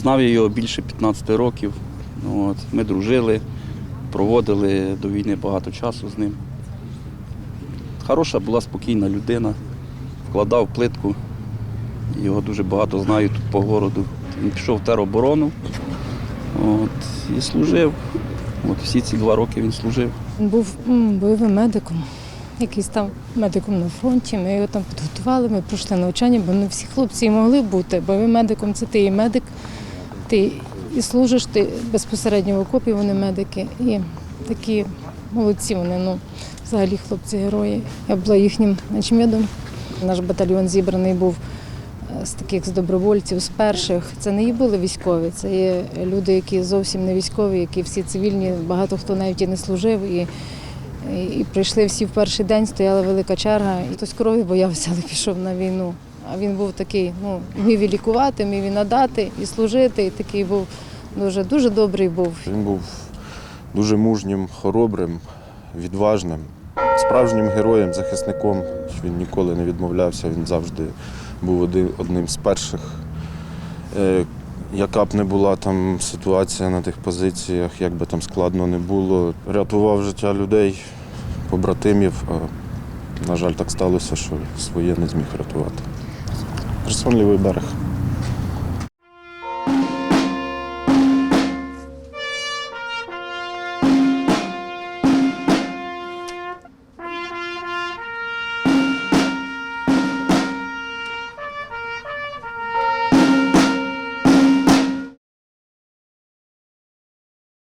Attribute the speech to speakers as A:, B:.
A: Знав я його більше 15 років. Ну, От. Ми дружили, проводили до війни багато часу з ним. Хороша була спокійна людина, вкладав плитку. Його дуже багато знаю тут по городу. Він пішов в тероборону от, і служив. От всі ці два роки він служив.
B: Він був бойовим медиком, якийсь там медиком на фронті. Ми його там підготували, ми пройшли навчання, бо не всі хлопці могли бути. Бойовим медиком це ти і медик, ти і служиш, ти безпосередньо в окопі, вони медики. І такі молодці вони, ну, взагалі хлопці-герої. Я була їхнім начмедом. Наш батальйон зібраний був е, з таких з добровольців, з перших. Це не і були військові, це є люди, які зовсім не військові, які всі цивільні, багато хто навіть і не служив. І, і прийшли всі в перший день, стояла велика черга. І хтось крові боявся, але пішов на війну. А він був такий, ну, вмів і лікувати, вмів і надати, і служити. І такий був дуже, дуже добрий був.
C: Він був дуже мужнім, хоробрим, відважним, справжнім героєм, захисником. Він ніколи не відмовлявся, він завжди був один, одним з перших. Е, Яка б не була там ситуація на тих позиціях, як би там складно не було, рятував життя людей, побратимів. А, на жаль, так сталося, що своє не зміг рятувати. Херсон лівий.